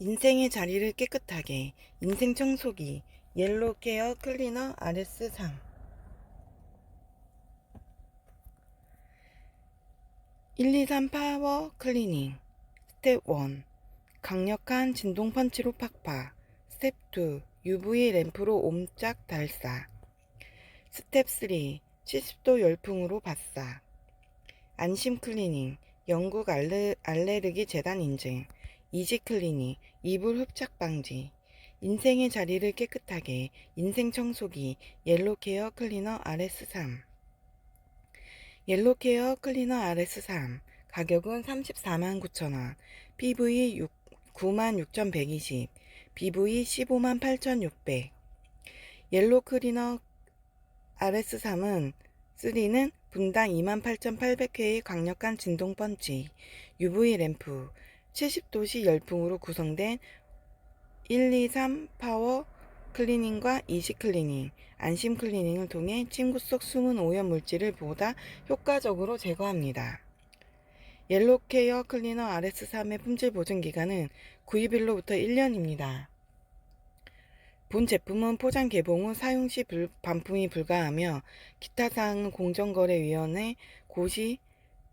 인생의 자리를 깨끗하게 인생 청소기 옐로 케어 클리너 RS3 123 파워 클리닝 스텝 1 강력한 진동 펀치로 팍팍. 스텝 2 UV 램프로 옴짝 달사 스텝 3 70도 열풍으로 바싹 안심 클리닝 영국 알레, 알레르기 재단 인증 이지 클리닝 이불 흡착 방지 인생의 자리를 깨끗하게 인생 청소기 옐로 케어 클리너 RS3 옐로 케어 클리너 RS3 가격은 34만 9천원. PV 6, 9만 6,120 BV 15만 8,600 옐로 클리너 RS3은 3는 분당 28,800회의 강력한 진동 펀치, UV 램프, 70도씨 열풍으로 구성된 123 파워 클리닝과 이지 클리닝, 안심 클리닝을 통해 침구 속 숨은 오염 물질을 보다 효과적으로 제거합니다. 옐로 케어 클리너 RS3의 품질 보증 기간은 구입일로부터 1년입니다. 본 제품은 포장 개봉 후 사용 시 불, 반품이 불가하며 기타 사항은 공정거래위원회 고시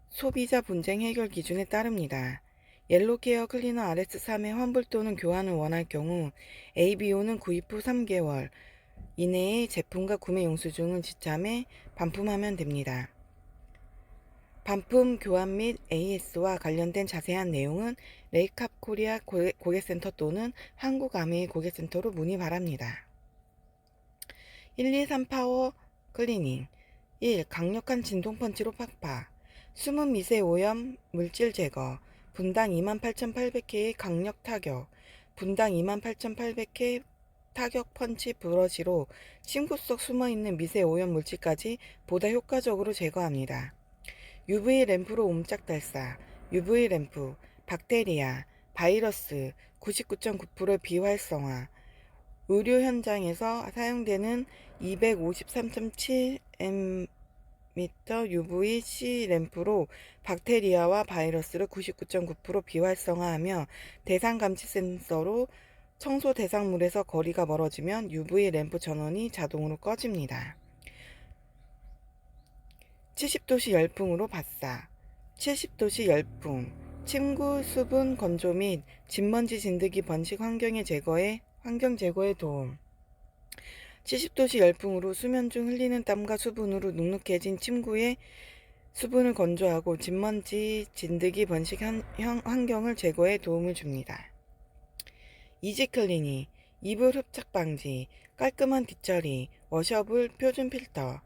소비자 분쟁 해결 기준에 따릅니다. 옐로케어 클리너 RS3의 환불 또는 교환을 원할 경우 ABO는 구입 후 3개월 이내에 제품과 구매 영수증을 지참해 반품하면 됩니다. 반품 교환 및 AS와 관련된 자세한 내용은 레이캅 코리아 고객- 고객센터 또는 한국아메이 고객센터로 문의 바랍니다. 123 파워 클리닝 1. 강력한 진동 펀치로 팍팍 숨은 미세 오염 물질 제거 분당 28,800회의 강력 타격 분당 28,800회 타격 펀치 브러시로 침구 속 숨어있는 미세 오염 물질까지 보다 효과적으로 제거합니다. UV 램프로 옴짝 달사, UV 램프, 박테리아, 바이러스 99.9%의 비활성화, 의료 현장에서 사용되는 253.7m UVC 램프로 박테리아와 바이러스를 99.9% 비활성화하며 대상 감지 센서로 청소 대상물에서 거리가 멀어지면 UV 램프 전원이 자동으로 꺼집니다. 70도씨 열풍으로 바싹 70도씨 열풍 침구 수분 건조 및 진먼지 진드기 번식 환경의 제거에 환경 제거에 도움 70도씨 열풍으로 수면 중 흘리는 땀과 수분으로 눅눅해진 침구의 수분을 건조하고 진먼지 진드기 번식 환경을 제거에 도움을 줍니다. 이지 클리닝 이불 흡착 방지 깔끔한 뒷처리 워셔블 표준 필터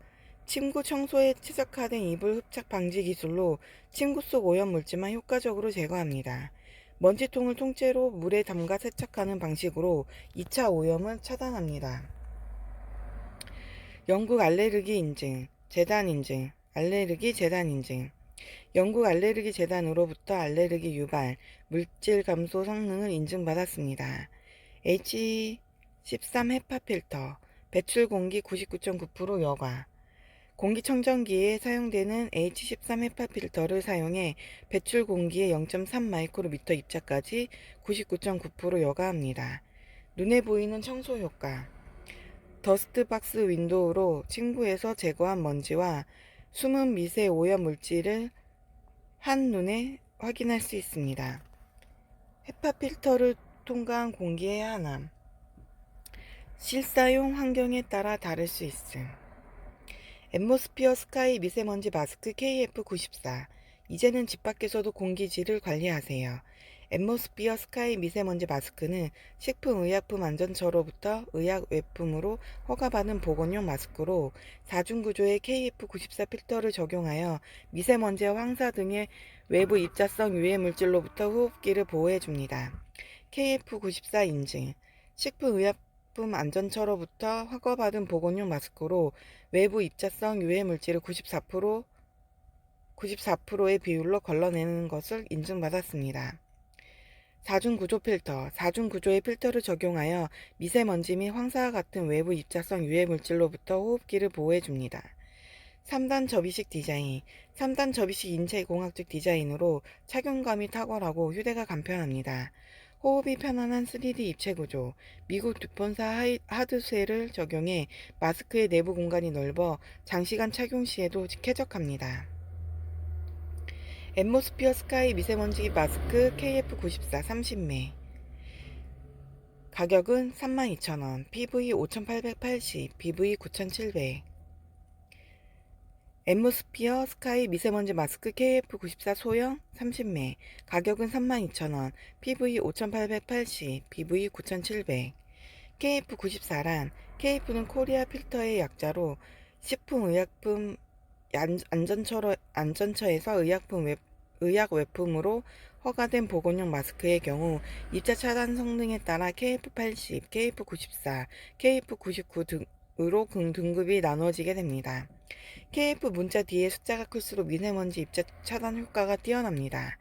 침구 청소에 최적화된 이불 흡착 방지 기술로 침구 속 오염 물질만 효과적으로 제거합니다. 먼지통을 통째로 물에 담가 세척하는 방식으로 2차 오염을 차단합니다. 영국 알레르기 인증, 재단 인증, 알레르기 재단 인증. 영국 알레르기 재단으로부터 알레르기 유발, 물질 감소 성능을 인증받았습니다. H13 헤파 필터, 배출 공기 99.9% 여과. 공기청정기에 사용되는 H13 헤파 필터를 사용해 배출 공기의 0.3 마이크로미터 입자까지 99.9% 여과합니다. 눈에 보이는 청소 효과. 더스트 박스 윈도우로 침구에서 제거한 먼지와 숨은 미세 오염 물질을 한눈에 확인할 수 있습니다. 헤파 필터를 통과한 공기의 한함. 실사용 환경에 따라 다를 수 있음. 앰모스피어 스카이 미세먼지 마스크 KF94. 이제는 집 밖에서도 공기질을 관리하세요. 앰모스피어 스카이 미세먼지 마스크는 식품의약품안전처로부터 의약 외품으로 허가받은 보건용 마스크로 4중 구조의 KF94 필터를 적용하여 미세먼지와 황사 등의 외부 입자성 유해 물질로부터 호흡기를 보호해 줍니다. KF94 인증 식품의약품 안전처로부터 허가받은 보건용 마스크로 외부 입자성 유해 물질을 94% 94%의 비율로 걸러내는 것을 인증받았습니다. 4중 구조 필터, 4중 구조의 필터를 적용하여 미세먼지 및 황사와 같은 외부 입자성 유해 물질로부터 호흡기를 보호해 줍니다. 3단 접이식 디자인 3단 접이식 인체공학적 디자인으로 착용감이 탁월하고 휴대가 간편합니다. 호흡이 편안한 3D 입체 구조, 미국 두폰사 하드셀을 적용해 마스크의 내부 공간이 넓어 장시간 착용 시에도 쾌적합니다. 앰모스피어 스카이 미세먼지 마스크 KF94 30매. 가격은 32,000원, PV 5,880, BV 9,700 앰모스피어 스카이 미세먼지 마스크 KF94 소형 30매. 가격은 32,000원, PV 5,880, BV 9,700 KF94란 KF는 코리아 필터의 약자로 식품의약품 안- 안전처로, 안전처에서 의약품 웹, 의약 외품으로 허가된 보건용 마스크의 경우 입자 차단 성능에 따라 KF80, KF94, KF99 등 으로 등- 등급이 나누어지게 됩니다. KF 문자 뒤에 숫자가 클수록 미세먼지 입자 차단 효과가 뛰어납니다.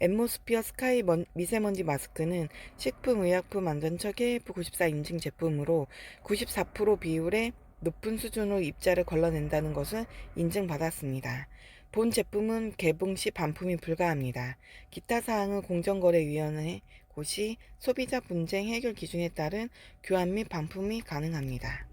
앰모스피어 스카이 먼- 미세먼지 마스크는 식품의약품 안전처 KF94 인증 제품으로 94% 비율의 높은 수준으로 입자를 걸러낸다는 것을 인증받았습니다. 본 제품은 개봉 시 반품이 불가합니다. 기타 사항은 공정거래위원회 고시 소비자 분쟁 해결 기준에 따른 교환 및 반품이 가능합니다.